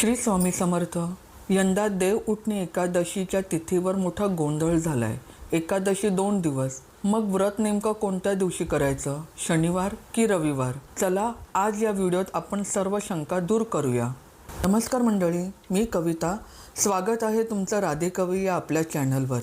श्री स्वामी समर्थ यंदा देव उठणे एकादशीच्या तिथीवर मोठा गोंधळ झालाय. एकादशी दोन दिवस. मग व्रत नेमकं कोणत्या दिवशी करायचं? शनिवार की रविवार? चला आज या व्हिडिओत आपण सर्व शंका दूर करूया. नमस्कार मंडळी मी कविता. स्वागत आहे तुमचं राधे कवी या आपल्या चॅनलवर.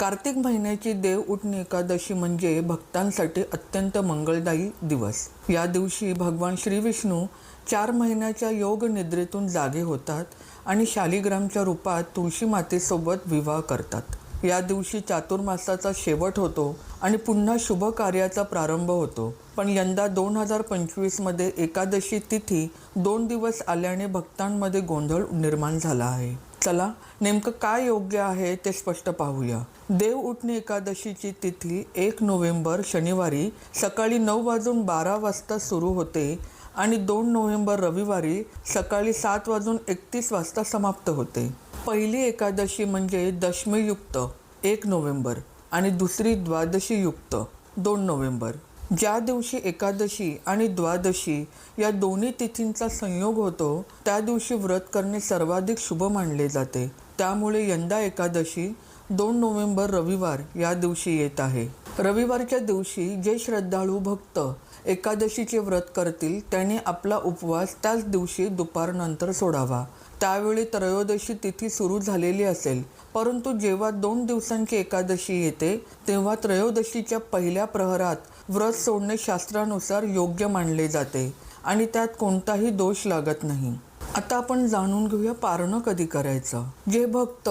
कार्तिक महिन्याची देव उठणी एकादशी म्हणजे भक्तांसाठी अत्यंत मंगलदायी दिवस. या दिवशी भगवान श्री विष्णू चार महिन्याच्या योग निद्रेतून जागे होतात आणि शालिग्रामच्या रूपात तुळशी मातेसोबत विवाह करतात. या दिवशी चातुर्मासाचा शेवट होतो आणि पुन्हा शुभ कार्याचा प्रारंभ होतो. पण यंदा दोन हजार पंचवीसमध्ये एकादशी तिथी दोन दिवस आल्याने भक्तांमध्ये गोंधळ निर्माण झाला आहे. चला नेमकं काय योग्य आहे ते स्पष्ट पाहूया. देव उठणे एकादशीची तिथी एक नोव्हेंबर शनिवारी सकाळी नऊ वाजून बारा वाजता सुरू होते आणि दोन नोव्हेंबर रविवारी सकाळी सात वाजून एकतीस वाजता समाप्त होते. पहिली एकादशी म्हणजे दशमीयुक्त एक नोव्हेंबर आणि दुसरी द्वादशीयुक्त दोन नोव्हेंबर. ज्या दिवशी एकादशी आणि द्वादशी या दोन्ही तिथींचा संयोग होतो त्या दिवशी व्रत करणे सर्वाधिक शुभ मानले जाते. त्यामुळे यंदा एकादशी दोन नोव्हेंबर रविवार या दिवशी येत आहे. रविवारच्या दिवशी जे श्रद्धाळू भक्त एकादशीचे व्रत करतील त्यांनी आपला उपवास त्याच दिवशी दुपारनंतर सोडावा. त्यावेळी त्रयोदशी तिथी सुरू झालेली असेल परंतु जेव्हा दोन दिवसांची एकादशी येते तेव्हा त्रयोदशीच्या पहिल्या प्रहरात व्रत सोडणे शास्त्रानुसार योग्य मानले जाते आणि त्यात कोणताही दोष लागत नाही. आता आपण जाणून घेऊया पारणं कधी करायचं. जे भक्त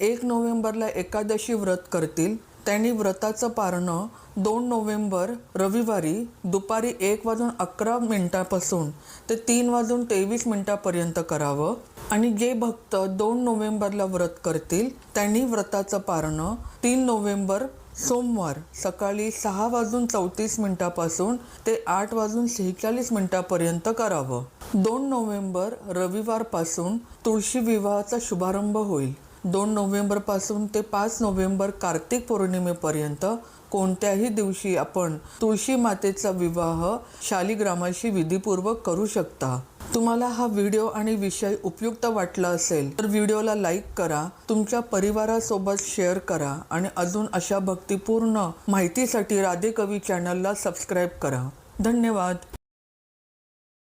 एक नोव्हेंबरला एकादशी व्रत करतील त्यांनी व्रताचं पारणं दोन नोव्हेंबर रविवारी दुपारी एक वाजून अकरा मिनिटापासून ते तीन वाजून तेवीस मिनिटापर्यंत करावं आणि जे भक्त दोन नोव्हेंबरला व्रत करतील त्यांनी व्रताचं पारणं तीन नोव्हेंबर सोमवार सकाळी सहा वाजून चौतीस मिनिटापासून ते आठ वाजून सेहेचाळीस मिनिटापर्यंत करावं. दोन नोव्हेंबर रविवारपासून तुळशी विवाहाचा शुभारंभ होईल. दोन नोव्हेंबरपासून ते पाच नोव्हेंबर कार्तिक पौर्णिमेपर्यंत कोणत्याही दिवशी आपण तुळशी मातेचा विवाह शालिग्रामाशी विधीपूर्वक करू शकता. तुम्हाला हा व्हिडिओ आणि विषय उपयुक्त वाटला असेल तर व्हिडिओला लाईक करा तुमच्या परिवारासोबत शेअर करा आणि अजून अशा भक्तिपूर्ण माहितीसाठी राधे कवी चॅनलला सबस्क्राईब करा. धन्यवाद.